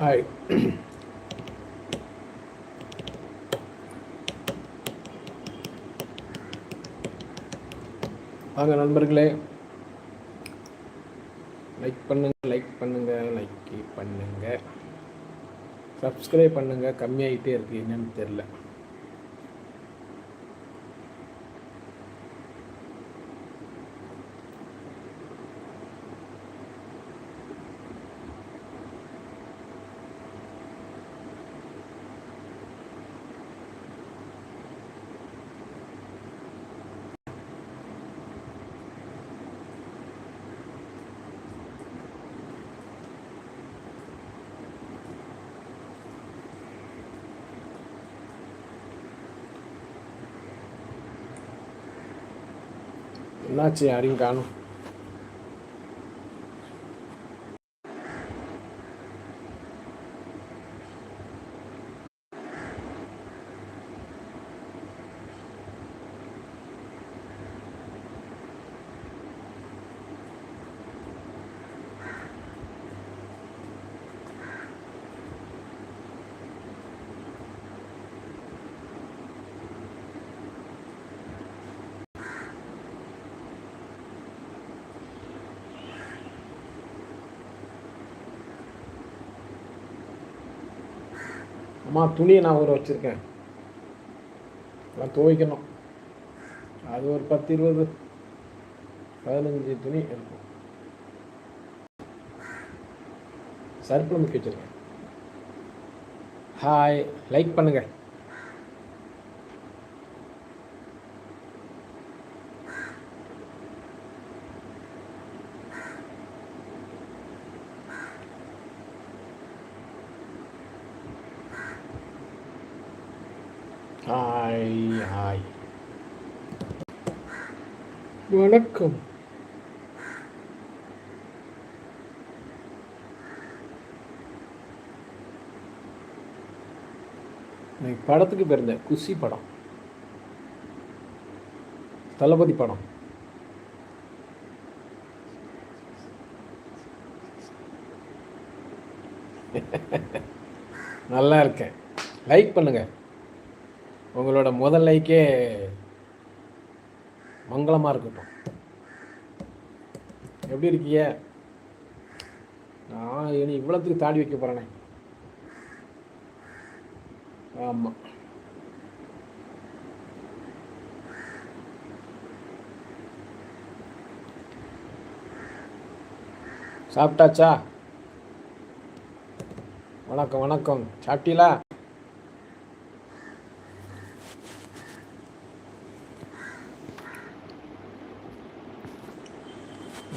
Hi வாங்க நண்பர்களே. Like பண்ணுங்க லைக் பண்ணுங்க லைக் பண்ணுங்க. சப்ஸ்கிரைப் பண்ணுங்க. கம்மியாயிட்டே இருக்கு என்னன்னு தெரில என்னாச்சு யாரையும் காணும் அம்மா துணியை நான் ஊற வச்சுருக்கேன். அதெல்லாம் துவைக்கணும். அது ஒரு பத்து இருபது பதினஞ்சு துணி இருக்கும். சர்ப்பில் முக்கி வச்சுருக்கேன். ஹாய் லைக் பண்ணுங்கள் ஹாய் ஹாய் வணக்கம். நான் படத்துக்கு போயிருந்தேன் குஷி படம். தளபதி படம். நல்லா இருக்கேன். லைக் பண்ணுங்க. உங்களோட முதல் லைக்கே மங்களமாக இருக்கட்டும். எப்படி இருக்கீங்க? நான் இனி இவ்வளோத்துக்கு தாடி வைக்க போகிறேனே ஆமாம் சாப்பிட்டாச்சா? வணக்கம் வணக்கம். சாப்பிட்டீங்களா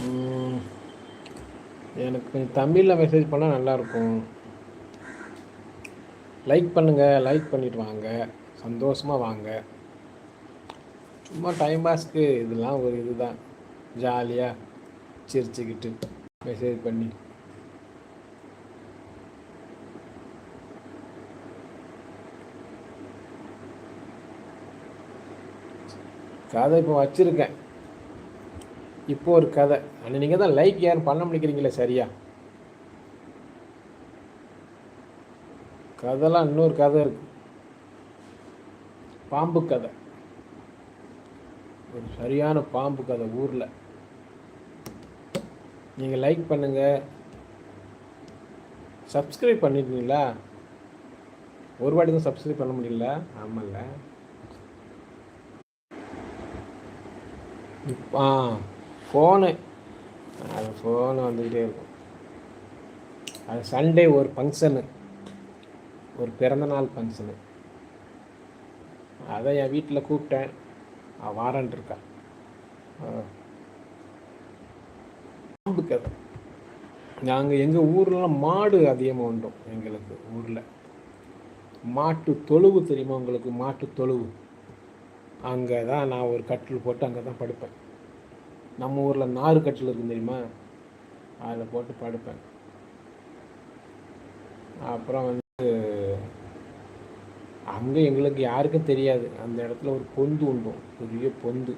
ம், எனக்கு தமிழில் மெசேஜ் பண்ணால் நல்லாயிருக்கும் லைக் பண்ணுங்கள் லைக் பண்ணிட்டு வாங்க. சந்தோஷமாக வாங்க. சும்மா டைம் பாஸ்க்கு இதெல்லாம் ஒரு இதுதான். ஜாலியாக சிரிச்சுக்கிட்டு மெசேஜ் பண்ணி. கதை இப்போ வச்சுருக்கேன். இப்போ ஒரு கதை. ஆனால் நீங்கள் தான் லைக் யாரும் பண்ண முடிக்கிறீங்களே சரியா? கதைலாம் இன்னொரு கதை இருக்கு. பாம்பு கதை. ஒரு சரியான பாம்பு கதை ஊரில். நீங்கள் லைக் பண்ணுங்கள் சப்ஸ்கிரைப் பண்ணிட்டீங்களா ஒரு வாட்டி தான் சப்ஸ்கிரைப் பண்ண முடியல. ஆமாம்ல ஆ ஃபோனு அது ஃபோனு வந்துக்கிட்டே இருக்கும். அது சண்டே ஒரு ஃபங்க்ஷனு ஒரு பிறந்தநாள் ஃபங்க்ஷனு அதை என் வீட்டில் கூப்பிட்டேன் அவள் வாரன்ட்டு இருக்கா. பாம்பு கதை நாங்கள் எங்கள் ஊர்லலாம் மாடு அதிகமாக உண்டோம் எங்களுக்கு ஊரில். மாட்டு தொழுவு தெரியுமா உங்களுக்கு? மாட்டு தொழுவு. அங்கே தான் நான் ஒரு கட்டில் போட்டு அங்கே தான் படுப்பேன். நம்ம ஊரில் நாறு கட்டில் இருக்கும் தெரியுமா? அதில் போட்டு படுப்பேன். அப்புறம் வந்து அங்கே எங்களுக்கு யாருக்கும் தெரியாது. அந்த இடத்துல ஒரு பொந்து உண்டும். பெரிய பொந்து.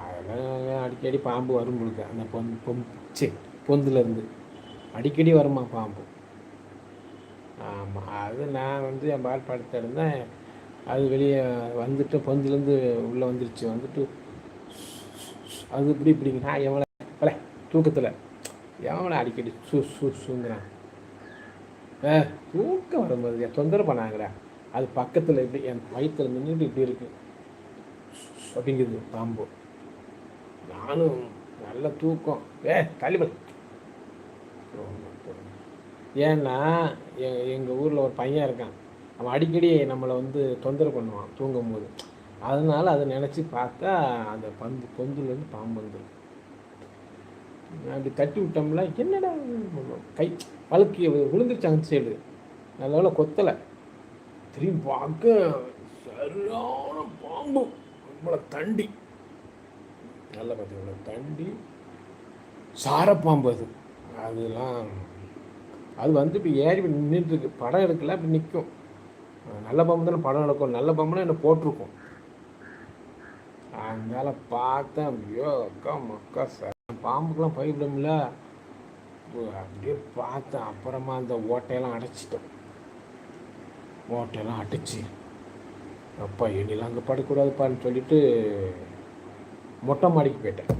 அதெல்லாம் அடிக்கடி பாம்பு வரும் உங்களுக்கு. அந்த பொந்து பொம் சே பொந்துலேருந்து. அடிக்கடி வருமா பாம்பு? ஆமாம் அது நான் வந்து என் பால் படுத்திருந்தேன் அது வெளியே வந்துட்டு பொந்துலேருந்து உள்ளே வந்துருச்சு. வந்துட்டு அது இப்படி இப்படிங்க. நான் எவ்வளோ தூக்கத்தில். எவனை அடிக்கடி சு சு சுங்கிறான். ஏ தூக்கம் வரும்போது தொந்தரவு பண்ணாங்கடா. அது பக்கத்தில் இப்படி என் வயிற்றில் நின்றுட்டு இப்படி இருக்கு. அப்படிங்கிறது பாம்பு. நானும் நல்ல தூக்கம். ஏ தள்ளிபல் ஏன்னா எங்கள் ஊரில் ஒரு பையன் இருக்கான். அவன் அடிக்கடி நம்மளை வந்து தொந்தரவு பண்ணுவான் தூங்கும் போது அதனால் அதை நினச்சி பார்த்தா அந்த பந்து பொந்துலேருந்து பாம்பு வந்துடும் அப்படி தட்டி விட்டோம்னா என்னடா கை வழுக்கி விழுந்துருச்சு அந்த சைடு. நல்ல கொத்தலை. திரும்பி பார்க்க சரியான பாம்பு. நம்மளை தண்டி. நல்ல பார்த்தீங்களா தண்டி. சாரப்பாம்பு அது. அதெல்லாம் அது வந்து இப்போ ஏறி நின்றுட்டுருக்கு. படம் எடுக்கல அப்படி நிற்கும் நல்ல பாம்பு தானே படம் எடுக்கும். நல்ல பாம்புனா என்ன போட்டிருக்கும். அதனால பார்த்தேன். ஐயோ அக்கா மக்கா சார். பாம்புக்கெல்லாம் பயப்படமில்ல அப்படியே பார்த்தேன் அப்புறமா அந்த ஓட்டையெல்லாம் அடைச்சிட்டோம். ஓட்டையெல்லாம் அடைச்சி அப்பா இனிலாம் அங்கே படக்கூடாதுப்பான்னு சொல்லிட்டு மொட்டை மாடிக்கு போயிட்டேன்.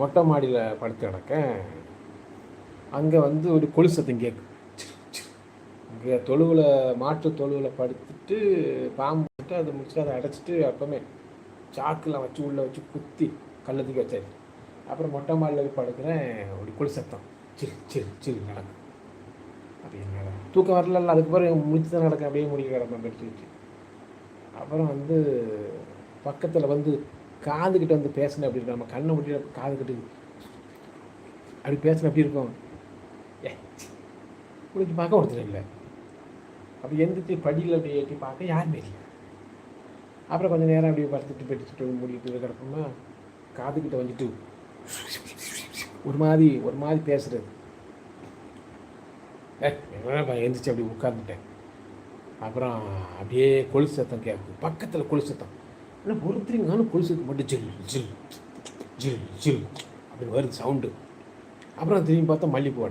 மொட்டை மாடியில் படுத்து கிடக்க அங்கே வந்து ஒரு கொலுசத்தம் கேட்கும் இங்கே தொழுவில் மாட்டு தொழுவில் படுத்துட்டு பாம்பு போட்டு அதை முடிச்சு அதை அடைச்சிட்டு அப்போமே சாக்கில் வச்சு உள்ளே வச்சு குத்தி கள்ளத்துக்கு வச்சாரு அப்புறம் மொட்டை மாடியில் படுக்கிறேன் ஒரு கொலுசத்தம் சில் சில் சில் நடக்கும் அப்படி என்னடா? தூக்கம் வரல அதுக்கு பிறகு முடிச்சு தான் நடக்கும் அப்படியே முடிக்க கிடப்பேன் பெட்ஷீட் வச்சு அப்புறம் வந்து பக்கத்தில் வந்து காதுகிட்ட வந்து பேசினேன் அப்படி இருக்கும். நம்ம கண்ணை முட்டி காதுகிட்ட அப்படி பேசின அப்படி இருக்கும்? ஏ முடிஞ்சு பார்க்க ஒருத்தர் இல்லை. அப்படி எந்திரிச்சு படியில் அப்படி ஏற்றி பார்க்க யாருமே இல்லை. அப்புறம் கொஞ்சம் நேரம் அப்படியே படுத்துட்டு படிச்சுட்டு முடிக்கிட்டு கிடப்போம்னா காதுகிட்ட வந்துட்டு ஒரு மாதிரி ஒரு மாதிரி பேசுகிறது ஏ அப்படி உட்காந்துட்டேன் அப்புறம் அப்படியே கொலுசு சத்தம் கேட்கும் பக்கத்தில் கொலுசு சத்தம். ஆனால் ஒருத்தரிங்காலும் கொலுசு மட்டும் ஜில் ஜில் ஜில் ஜில் அப்படின்னு வருது சவுண்டு அப்புறம் திரும்பி பார்த்தா மல்லிப்பூ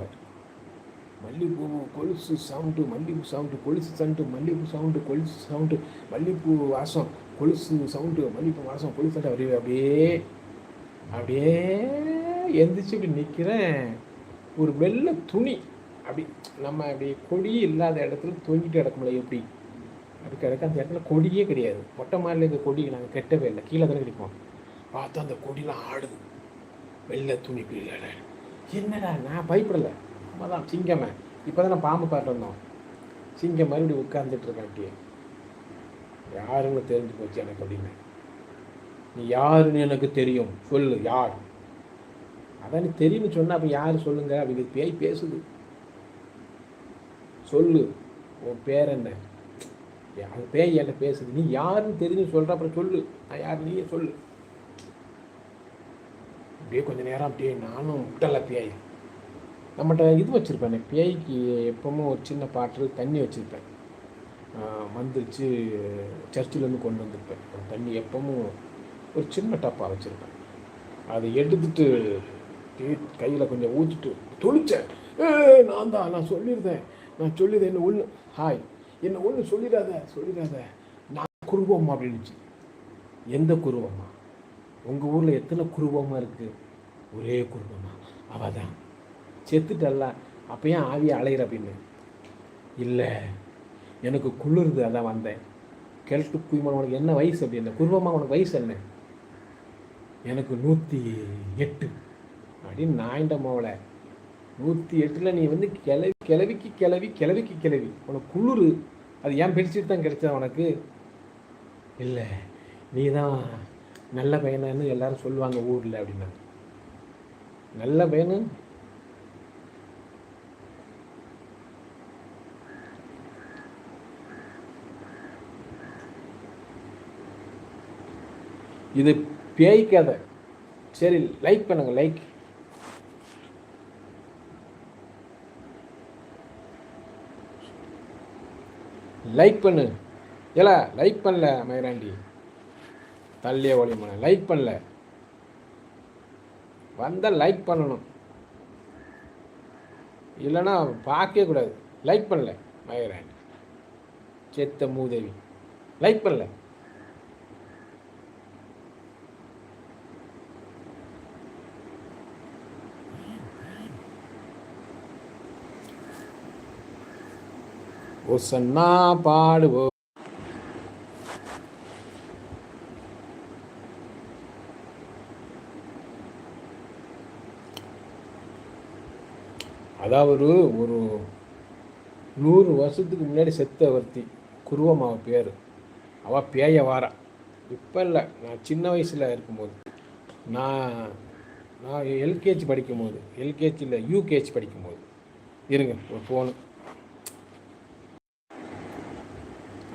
மல்லிகைப்பூ கொலுசு சவுண்டு மல்லிகைப்பூ சவுண்டு கொலுசு சவுண்டு மல்லிகைப்பூ சவுண்டு கொலுசு சவுண்டு மல்லிகைப்பூ வாசம் கொலுசு சவுண்டு மல்லிகைப்பூ வாசம் கொலுசு சவுண்டு அப்படியே அப்படியே எந்திரிச்சு இப்படி நிற்கிறேன் ஒரு வெள்ளை துணி. அப்படி நம்ம அப்படி கொடி இல்லாத இடத்துல தூங்கிட்டு கிடக்கும்ல எப்படி? அப்படி கிடக்க அந்த இடத்துல கொடியே கிடையாது. மொட்டை மாடியில் இருக்க கொடி நாங்கள் கெட்டவே இல்லை. கீழே தானே கிடைப்போம். பார்த்தா அந்த கொடியெலாம் ஆடுது. வெள்ளை துணி பிள்ளை என்னடா நான் பயப்படலை. நம்ம தான் சிங்கமே. இப்போ தான் பாம்பு பார்த்து வந்தோம். சிங்கம் மறுபடியும் உட்காந்துட்டு இருக்கேன் அப்படியே. யாருன்னு தெரிஞ்சு போச்சு எனக்கு அப்படின்னு. நீ யாருன்னு எனக்கு தெரியும். சொல்லு யார்? அதான் நீ தெரியும்னு சொன்னால் அப்போ யார் சொல்லுங்க? அப்படிங்கிறது பேய் பேசுது. சொல்லு உன் பேர் என்ன? அது பேய் என்கிட்ட பேசுது. நீ யாருன்னு தெரிஞ்சு சொல்கிற அப்புறம் சொல்லு. நான் யார் நீயே சொல்லு. அப்படியே கொஞ்சம் நேரம் அப்படியே நானும் விட்டல பேய். நம்மகிட்ட இது வச்சுருப்பேன் பேய்க்கு எப்பவும் ஒரு சின்ன பாட்டில் தண்ணி வச்சுருப்பேன். வந்துருச்சு சர்ச்சிலேருந்து கொண்டு வந்திருப்பேன். தண்ணி எப்பவும் ஒரு சின்ன டப்பா வச்சுருப்பேன். அதை எடுத்துட்டு கையில் கொஞ்சம் ஊற்றிட்டு தொளிச்சேன் நான் தான் நான் சொல்லியிருந்தேன் நான் சொல்லிடுறேன் என்ன ஒன்று ஹாய் என்ன ஒன்று சொல்லிடாத சொல்லிடாத. நான் குருவம்மா அப்படின்னுச்சு. எந்த குருவம்மா? உங்கள் ஊரில் எத்தனை குருவமாக இருக்குது ஒரே குருவமா அவள் தான். செத்துட்டல்ல. ஏன் ஆவியை அலையிற அப்படின்னு? இல்லை. எனக்கு குளிருது அதான் வந்தேன். கிழட்டு குய்மன் உனக்கு என்ன வயசு அப்படின்னு குருவமாக உனக்கு வயசு என்ன? எனக்கு நூற்றி எட்டு. அப்படின்னு நாயிண்ட மோவலை நூற்றி எட்டில் நீ வந்து கிளவி கிளவிக்கு கிளவி கிளவிக்கு கிளவி. உனக்கு குளிர். அது ஏன் பெட்ஷீட் தான் கிடைச்சா உனக்கு? இல்லை நீ தான் நல்ல பையனான்னு எல்லாரும் சொல்லுவாங்க ஊரில் அப்படின்னா. நல்ல பையனு? இது பேய் கதை சரி லைக் பண்ணுங்க லைக் லைக் பண்ணு. ஏல லைக் பண்ணல மயிராண்டி. தள்ளிய ஒளிமன லைக் பண்ணல. வந்தால் லைக் பண்ணணும். இல்லைன்னா பார்க்கவே கூடாது. லைக் பண்ணல மயிராண்டி. செத்த மூதேவி. லைக் பண்ணல. ஒசன்னா பாடுவோம் அதாவது ஒரு நூறு வருஷத்துக்கு முன்னாடி செத்த ஒருத்தி குருவம் அவள் பேர். அவள் பேய வாரா இப்போ இல்லை நான் சின்ன வயசில் இருக்கும்போது நான் நான் எல்கேஜி படிக்கும்போது எல்கேஜியில் யூகேஜி படிக்கும்போது இருங்க ஒரு ஃபோனு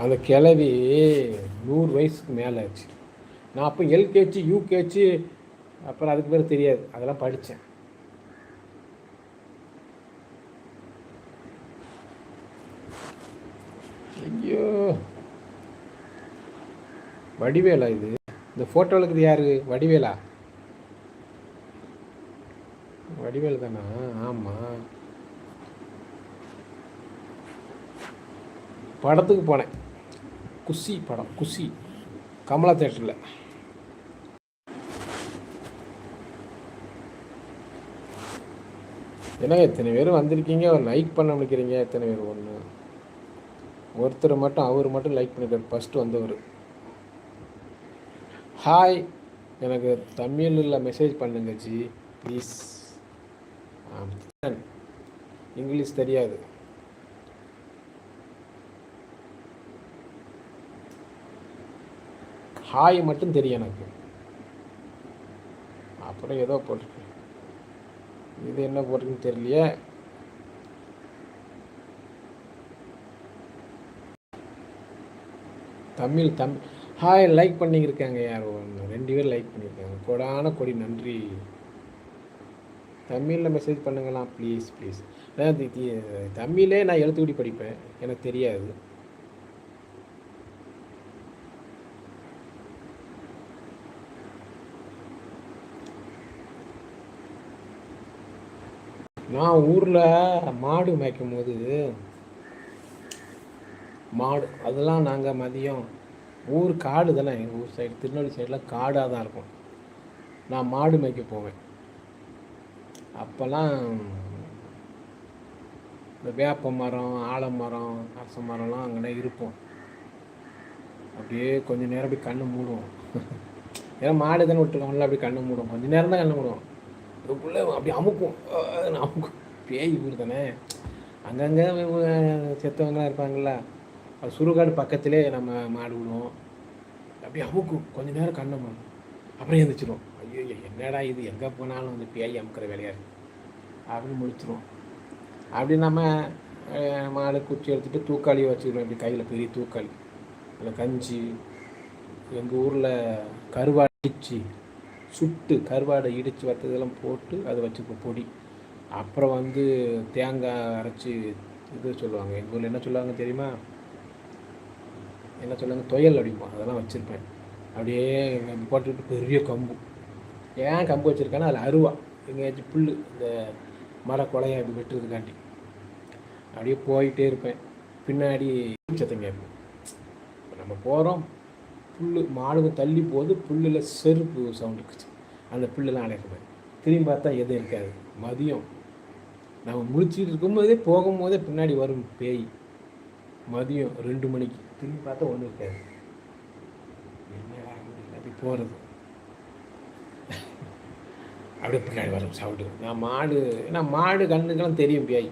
அந்த கிளவி நூறு வயசுக்கு மேலே ஆச்சு. நான் அப்போ எல்கேஜி யூகேஜி அப்புறம் அதுக்கு பேர் தெரியாது. அதெல்லாம் படித்தேன். ஐயோ. வடிவேலா இது? இந்த ஃபோட்டோவில் இருக்கிறது யாரு? வடிவேலா? வடிவேல் தானா? ஆமாம் படத்துக்கு போனேன். குஷி படம் குஷி கமலா தேட்டரில். ஏன்னா இத்தனை பேர் வந்திருக்கீங்க? லைக் பண்ண முடிக்கிறீங்க எத்தனை பேர் ஒன்று ஒருத்தர் மட்டும் அவர் மட்டும் லைக் பண்ணிட்டார் ஃபஸ்ட்டு வந்தவர். ஹாய் எனக்கு தமிழில் மெசேஜ் பண்ணுங்க ஜி. ப்ளீஸ் இங்கிலீஷ் தெரியாது. ஹாய் மட்டும் தெரியும் எனக்கு. அப்புறம் ஏதோ போட்டிருக்கு. இது என்ன போட்டிருக்குன்னு தெரியலையே. தமிழ் தமிழ். ஹாய் லைக் பண்ணியிருக்காங்க யார்? ஒன்று ரெண்டு பேர் லைக் பண்ணியிருக்காங்க. கொடான கொடி நன்றி. தமிழில் மெசேஜ் பண்ணுங்களாம். ப்ளீஸ் ப்ளீஸ் அதாவது தமிழே நான் எழுத்துக்கூடி படிப்பேன். எனக்கு தெரியாது. நான் ஊரில் மாடு மேய்க்கும் போது மாடு அதெல்லாம் நாங்கள் மதியம் ஊர் காடு தானே எங்கள் ஊர் சைடு திருநெல்வேலி சைடில் காடாக தான் இருக்கும். நான் மாடு மேய்க்க போவேன். அப்போல்லாம் இந்த வேப்ப மரம் ஆலமரம் அரச மரம்லாம் அங்கே இருப்போம். அப்படியே கொஞ்சம் நேரம் அப்படி கண்ணு மூடுவோம். ஏன்னா மாடு தானே விட்டுருக்கோம்ல அப்படி கண்ணு மூடும் கொஞ்சம் நேரம் தான் கண்ணு மூடுவோம். அதுக்குள்ளே அப்படி அமுக்கும். அமுக்கும். பேய் ஊர் தானே. அங்கங்கே செத்தவங்களாம் இருப்பாங்கள்ல அது சுருகாடு பக்கத்திலே நம்ம மாடு விடுவோம். அப்படியே அமுக்கும். கொஞ்ச நேரம் கண்ணை மாடும். அப்புறம் எழுந்திரிச்சிடும் ஐயோ என்னடா இது? எங்கே போனாலும் வந்து பேய் அமுக்கிற வேலையாக இருக்குது அப்படின்னு முடிச்சிடும் அப்படி நம்ம மாடு குச்சி எடுத்துகிட்டு தூக்காளியை வச்சுக்கிறோம் இப்படி கையில் பெரிய தூக்காளி. அதில் கஞ்சி. எங்கள் ஊரில் கருவாடு சுட்டு கருவாடை இடித்து வத்ததெல்லாம் போட்டு அதை வச்சுப்போம் பொடி. அப்புறம் வந்து தேங்காய் அரைச்சி இது சொல்லுவாங்க. எங்கள் ஊரில் என்ன சொல்லுவாங்க தெரியுமா? என்ன சொல்லுவாங்க? துயல் அடிப்போம். அதெல்லாம் வச்சுருப்பேன். அப்படியே போட்டுக்கிட்டு பெரிய கம்பு. ஏன் கம்பு வச்சுருக்கேன்னா அதில் அருவா. எங்கேயாச்சும் புல் இந்த மர கொலையை அப்படி வெட்டுறதுக்காண்டி. அப்படியே போயிட்டே இருப்பேன். பின்னாடி சத்தம் கேட்பேன் நம்ம போகிறோம் புல் மாடுங்க தள்ளி போது புல்லில் செருப்பு சவுண்ட் இருக்குது அந்த புல்லெல்லாம் அடைக்கிறேன் திரும்பி பார்த்தா எதுவும் இருக்காது. மதியம். நம்ம முடிச்சுட்டு இருக்கும்போதே போகும்போதே பின்னாடி வரும் பேய். மதியம் ரெண்டு மணிக்கு. திரும்பி பார்த்தா ஒன்றும் இருக்காது. அப்படி போகிறது அப்படியே பின்னாடி வரும் சவுண்டு நான் மாடு ஏன்னா மாடு கண்ணுக்கெல்லாம் தெரியும் பேய்.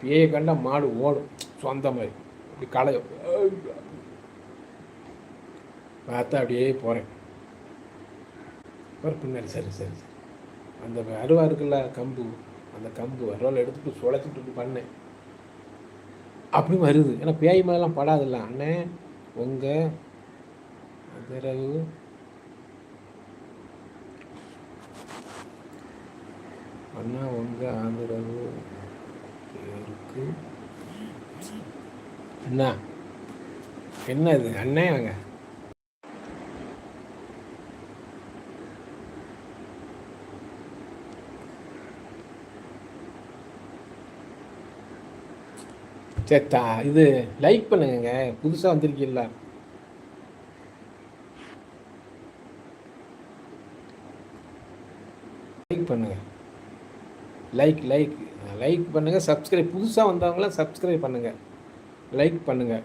பேயை கண்டால் மாடு ஓடும். சொந்த மாதிரி. இப்படி களையும். பார்த்தா அப்படியே போகிறேன் அப்புறம் பின்னாடி சரி சரி சரி. அந்த அருவா இருக்குல்ல கம்பு. அந்த கம்பு அருவாவில் எடுத்துட்டு சுழச்சிட்டு பண்ணேன். அப்படி வருது. ஏன்னா பேய் மாதிரிலாம் படாதில்ல. அண்ணே உங்கள் அதிரவு அண்ணா உங்கள் ஆதரவு இருக்கு. அண்ணா என்ன இது? அண்ணே அங்கே சரி தா இது லைக் பண்ணுங்க புதுசாக வந்திருக்கீங்களா? லைக் பண்ணுங்க. லைக் லைக் லைக் பண்ணுங்கள் சப்ஸ்கிரைப் புதுசாக வந்தவங்களாம் சப்ஸ்கிரைப் பண்ணுங்கள் லைக் பண்ணுங்கள்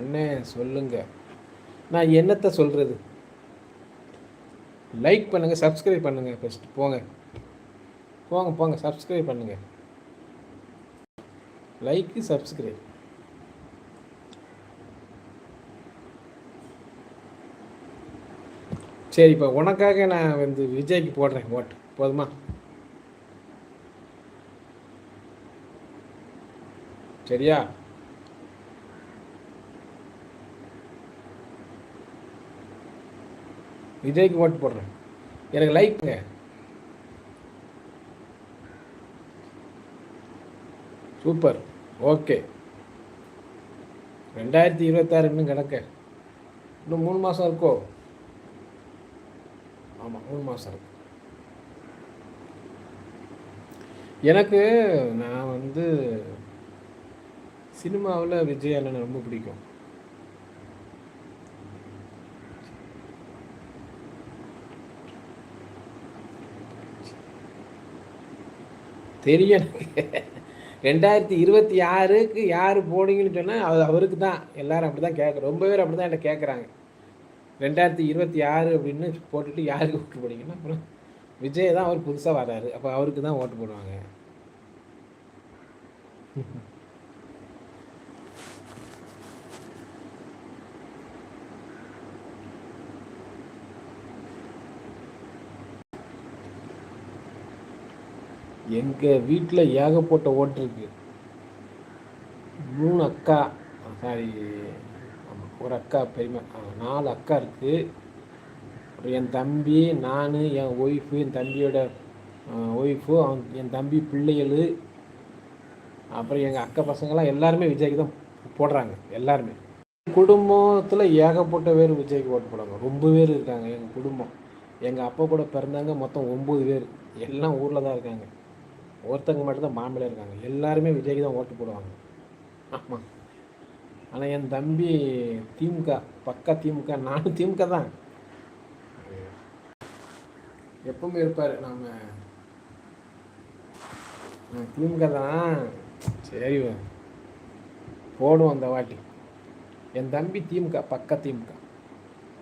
அண்ணே சொல்லுங்க. நான் என்னத்தை சொல்கிறது லைக் பண்ணுங்கள் சப்ஸ்கிரைப் பண்ணுங்கள் ஃபஸ்ட்டு போங்க. போங்க போங்க. சப்ஸ்கிரைப் பண்ணுங்கள் லைக்கு சப்ஸ்கிரைப் சரி இப்போ உனக்காக நான் வந்து விஜய்க்கு போடுறேன் ஓட்டு. போதுமா? சரியா? விஜய்க்கு ஓட்டு போடுறேன். எனக்கு லைக்குங்க சூப்பர் ஓகே ரெண்டாயிரத்தி இருபத்தாறு இன்னும் கிடக்க. இன்னும் மூணு மாதம் இருக்கோ? ஆமாம் மூணு மாதம் இருக்கு. எனக்கு நான் வந்து சினிமாவில் விஜய் அண்ணனை ரொம்ப பிடிக்கும். தெரியும் எனக்கு. ரெண்டாயிரத்தி இருபத்தி ஆறுக்கு யார் போனீங்கன்னு சொன்னால் அது அவருக்கு தான். எல்லாரும் அப்படி தான் கேட்குறோம் ரொம்ப பேர் அப்படி தான் என்கிட்ட கேட்குறாங்க ரெண்டாயிரத்தி இருபத்தி ஆறு அப்படின்னு போட்டுட்டு யாருக்கு ஓட்டு போனீங்கன்னா அப்புறம் விஜய் தான் அவர் புதுசாக வராரு. அப்போ அவருக்கு தான் ஓட்டு போடுவாங்க. எங்கள் வீட்டில் ஏகப்பட்ட ஓட்டிருக்கு மூணு அக்கா சாரி ஒரு அக்கா பெரியமா நாலு அக்கா இருக்குது அப்புறம் என் தம்பி நான் என் ஒய்ஃபு என் தம்பியோட ஒய்ஃபு அவன் என் தம்பி பிள்ளைகள். அப்புறம் எங்கள் அக்கா பசங்கள்லாம் எல்லாருமே விஜய்க்கு தான் போடுறாங்க எல்லாருமே. குடும்பத்தில் ஏகப்பட்ட பேர் விஜய்க்கு ஓட்டு போடுறாங்க ரொம்ப பேர் இருக்காங்க எங்கள் குடும்பம். எங்கள் அப்பா கூட பிறந்தாங்க மொத்தம் ஒம்பது பேர் எல்லாம் ஊரில் தான் இருக்காங்க. ஒருத்தங்க மட்டும்தான் மாம்பழம் இருக்காங்க. எல்லாருமே விஜய்க்கு தான் ஓட்டு போடுவாங்க. ஆமாம் ஆனால் என் தம்பி திமுக பக்கா திமுக நானும் திமுக தான். எப்பவுமே இருப்பார். நாம் திமுக தான். சரி போடுவோம் அந்த வாட்டி. என் தம்பி திமுக பக்கா திமுக.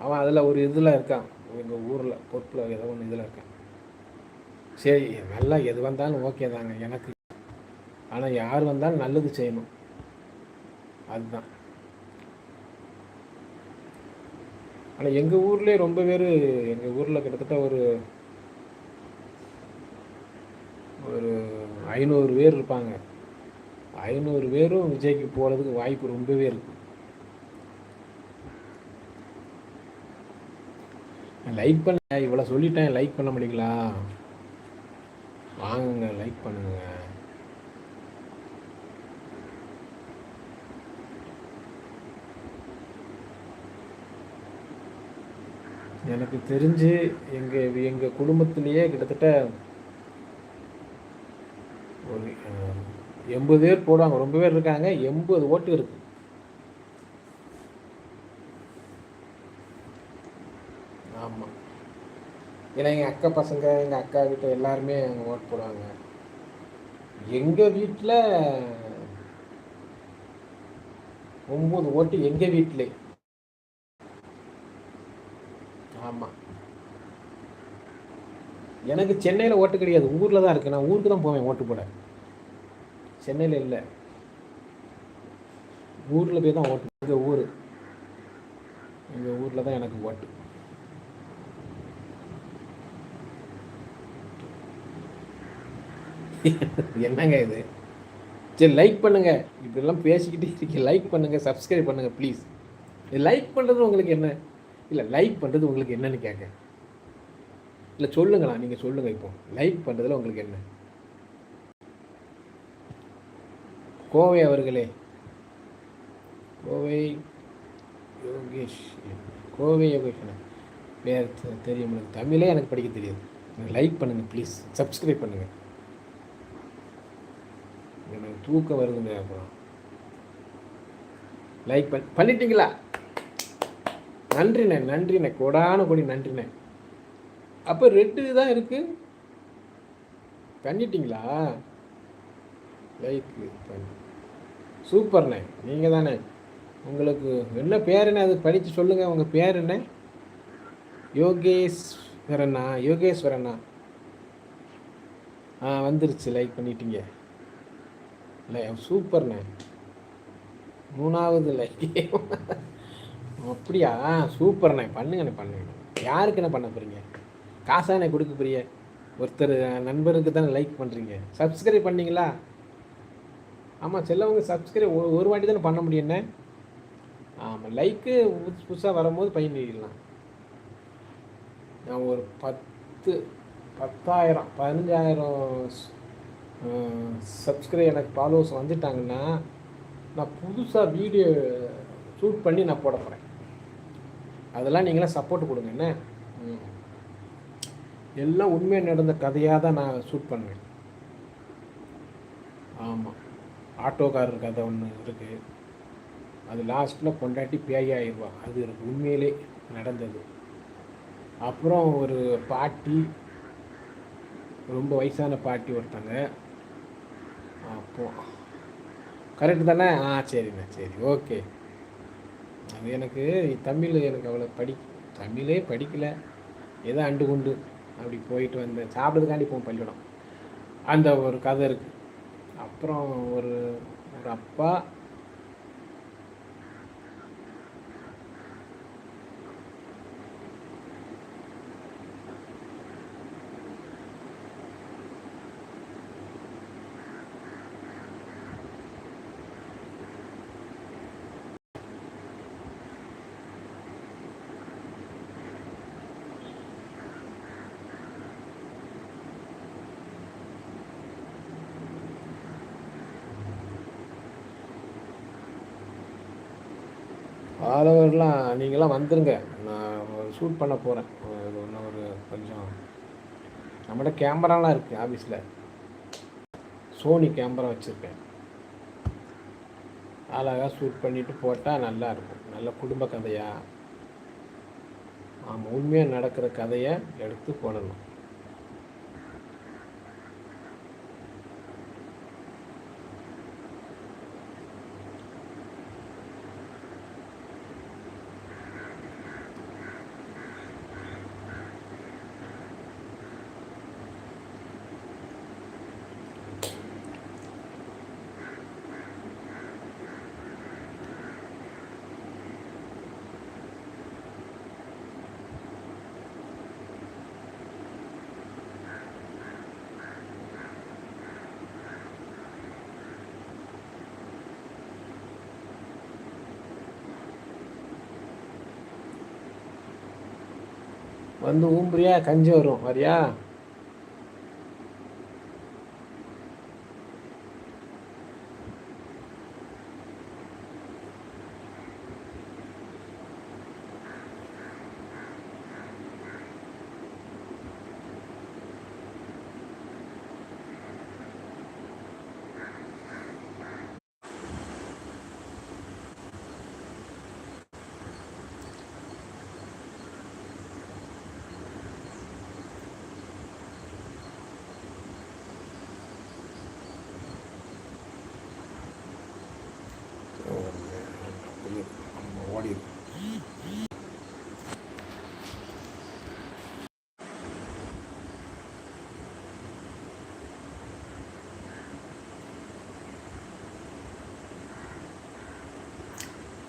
அவன் அதில் ஒரு இதில் இருக்கான். எங்கள் ஊரில் பொறுப்பில் ஏதோ ஒன்று இதில் இருக்கான். சரி நல்லா எது வந்தாலும் ஓகே தாங்க எனக்கு. ஆனால் யார் வந்தாலும் நல்லது செய்யணும். அதுதான். ஆனால் எங்கள் ஊர்லேயே ரொம்ப பேர் எங்கள் ஊரில் கிட்டத்தட்ட ஒரு ஒரு ஐநூறு பேர் இருப்பாங்க. ஐநூறு பேரும் விஜய்க்கு போகிறதுக்கு வாய்ப்பு ரொம்பவே இருக்கு. லைக் பண்ண இவ்வளோ சொல்லிட்டேன் லைக் பண்ண முடியுங்களா வாங்குங்க லைக் பண்ணுங்க. எனக்கு தெரிஞ்சு எங்கள் எங்கள் குடும்பத்திலேயே கிட்டத்தட்ட ஒரு எண்பது பேர் போடுவாங்க. ரொம்ப பேர் இருக்காங்க. எண்பது ஓட்டு இருக்கு ஆமாம் ஏன்னா எங்கள் அக்கா பசங்க எங்கள் அக்கா வீட்டில் எல்லாருமே அங்கே ஓட்டு போடுவாங்க. எங்கள் வீட்டில் ஒம்பது ஓட்டு எங்கள் வீட்டிலே ஆமாம் எனக்கு சென்னையில் ஓட்டு கிடையாது. ஊரில் தான் இருக்கு. நான் ஊருக்கு தான் போவேன் ஓட்டு போட. சென்னையில் இல்லை. ஊரில் போய் தான் ஓட்டு. எங்கள் ஊர். எங்கள் ஊரில் தான் எனக்கு ஓட்டு. என்னங்க இது? சரி லைக் பண்ணுங்க. இப்படிலாம் பேசிக்கிட்டே இருக்கீங்க. லைக் பண்ணுங்க சப்ஸ்கிரைப் பண்ணுங்க ப்ளீஸ் லைக் பண்ணுறது உங்களுக்கு என்ன? இல்லை லைக் பண்ணுறது உங்களுக்கு என்னன்னு கேட்க. இல்லை சொல்லுங்களா நீங்கள் சொல்லுங்கள் இப்போ. லைக் பண்ணுறதுல உங்களுக்கு என்ன? கோவை அவர்களே. கோவை யோகேஷ். கோவை யோகேஷ் வேறு தெரியும் தமிழே எனக்கு படிக்க தெரியாது. லைக் பண்ணுங்கள் ப்ளீஸ் சப்ஸ்கிரைப் பண்ணுங்கள் எனக்கு தூக்கம் வருதுங்க அப்புறம். லைக் பண்ணி பண்ணிட்டீங்களா? நன்றிண்ணே நன்றிண்ணே. கொடான கொடி நன்றிண்ணே. அப்போ ரெட்டு தான் இருக்குது பண்ணிட்டீங்களா? லைக் பண்ணி சூப்பர்ண்ணே. நீங்கள் தானே. உங்களுக்கு என்ன பேர் என்ன அது படித்து சொல்லுங்கள் உங்கள் பேர் என்ன? யோகேஸ்வரண்ணா யோகேஸ்வரண்ணா ஆ வந்துருச்சு. லைக் பண்ணிட்டீங்க. இல்லை சூப்பர்ண்ணே மூணாவது இல்லை அப்படியா? சூப்பர்ண்ணே பண்ணுங்கண்ணே பண்ணுங்க யாருக்குண்ணே பண்ண போகிறீங்க காசாண்ணே கொடுக்க போறிய ஒருத்தர் நண்பருக்கு தானே லைக் பண்ணுறீங்க சப்ஸ்கிரைப் பண்ணீங்களா? ஆமாம் செல்லவங்க சப்ஸ்கிரைப் ஒரு வாட்டி தானே பண்ண முடியும்ண்ணே ஆமாம் லைக்கு புதுசு புதுசாக வரும்போது பயன்படுத்திடலாம் நான் ஒரு பத்து பத்தாயிரம் பதினஞ்சாயிரம் சப்ஸ்கிரைப் எனக்கு ஃபாலோவர்ஸ் வந்துட்டாங்கன்னா நான் புதுசாக வீடியோ ஷூட் பண்ணி நான் போட போகிறேன் அதெல்லாம் நீங்களாம் சப்போர்ட் கொடுங்க என்ன? ம். எல்லாம் உண்மையாக நடந்த கதையாக தான் நான் ஷூட் பண்ணுவேன். ஆமாம் ஆட்டோக்காரர் கதை ஒன்று இருக்குது அது லாஸ்ட்டில் கொண்டாட்டி பேய் ஆயிடுவா. அது எனக்கு உண்மையிலே நடந்தது. அப்புறம் ஒரு பாட்டி ரொம்ப வயசான பாட்டி ஒருத்தங்க. அப்போ. கரெக்டு தானே? ஆ சரிண்ணே சரி ஓகே அது எனக்கு தமிழ் எனக்கு அவ்வளோ படி தமிழே படிக்கல. ஏதோ அண்டு குண்டு. அப்படி போயிட்டு வந்தேன். சாப்பிட்றதுக்காண்டி போவோம் பள்ளிக்கூடம். அந்த ஒரு கதை இருக்குது அப்புறம் ஒரு ஒரு அப்பா ஃபாலோவர்லாம் நீங்களாம் வந்துருங்க. நான் ஷூட் பண்ண போகிறேன் ஒன்றும் ஒரு கொஞ்சம் நம்மகிட்ட கேமராலாம் இருக்குது ஆஃபீஸில் சோனி கேமரா வச்சுருக்கேன். அழகாக ஷூட் பண்ணிவிட்டு போட்டால் நல்லா இருக்கும். நல்ல குடும்ப கதையாக ஆமாம் உண்மையாக நடக்கிற கதையை எடுத்து போடணும். வந்து ஊம்புறியா கஞ்சி வரும் வரியா?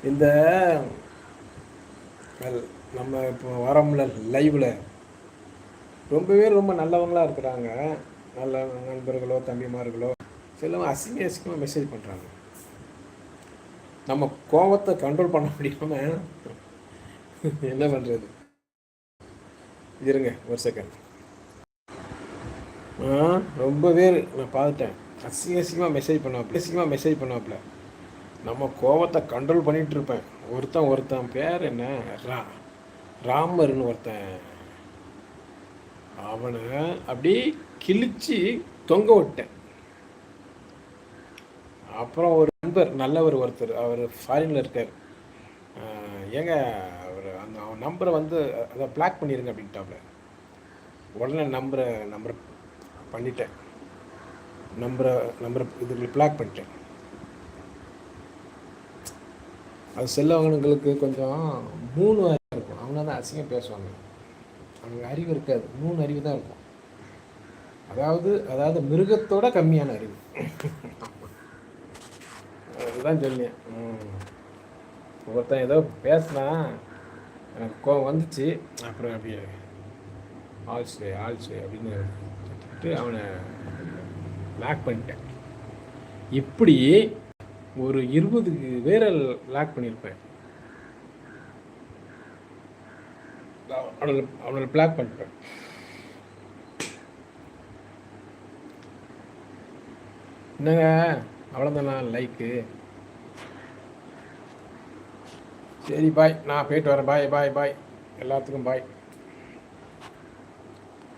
இந்த நம்ம இப்போ வரோம்ல லைவில் ரொம்ப பேர் ரொம்ப நல்லவங்களாக இருக்கிறாங்க. நல்ல நண்பர்களோ தம்பிமார்களோ சிலவங்க அசிங்க அசிங்கமாக மெசேஜ் பண்ணுறாங்க நம்ம கோபத்தை கண்ட்ரோல் பண்ண முடியாமல் என்ன பண்ணுறது இருங்க ஒரு செகண்ட் ஆ ரொம்ப பேர் நான் பார்த்துட்டேன். அசிங்க அசிங்கமாக மெசேஜ் பண்ணுவாப்புல அசிங்கமாக மெசேஜ் பண்ணாப்புல நம்ம கோபத்தை கண்ட்ரோல் பண்ணிகிட்டு இருப்பேன் ஒருத்தன் ஒருத்தன் பேர் என்ன? ரா ராமர்னு ஒருத்தன். அவனை அப்படி கிழிச்சு தொங்க விட்டேன். அப்புறம் ஒரு நண்பர் நல்லவர் ஒருத்தர் அவர் ஃபாரினில் இருக்கார். ஏங்க அவர் அந்த அவன் நம்பரை வந்து அதை பிளாக் பண்ணிடுங்க அப்படின்ட்டாப்புல உடனே நம்பரை நம்பரை பண்ணிட்டேன். நம்பரை நம்பரை இது பிளாக் பண்ணிட்டேன். அது செல்லவங்களுக்கு கொஞ்சம் மூணு அறிவு இருக்கும். அவங்க தான் அசிங்கம் பேசுவாங்க. அவங்க அறிவு இருக்காது. மூணு அறிவு தான் இருக்கும். அதாவது அதாவது மிருகத்தோட கம்மியான அறிவு. அதுதான் சொன்னேன் ஒருத்தன் ஏதோ பேசினா எனக்கு கோவம் வந்துச்சு. அப்புறம் அப்படியே ஆல்ஸ்வே ஆல்ஸ்வே அப்படின்னு சொல்லிட்டு அவனை லாக் பண்ணிட்டேன். இப்படி ஒரு இருபது பேரை லாக் பண்ணியிருப்பேன். அவனை அவனை பிளாக் பண்ணிட்டேன். என்னங்க? அவ்வளோதானா லைக்கு சரி பாய் நான் போயிட்டு வரேன். பாய் பாய் பாய் எல்லாத்துக்கும் பாய்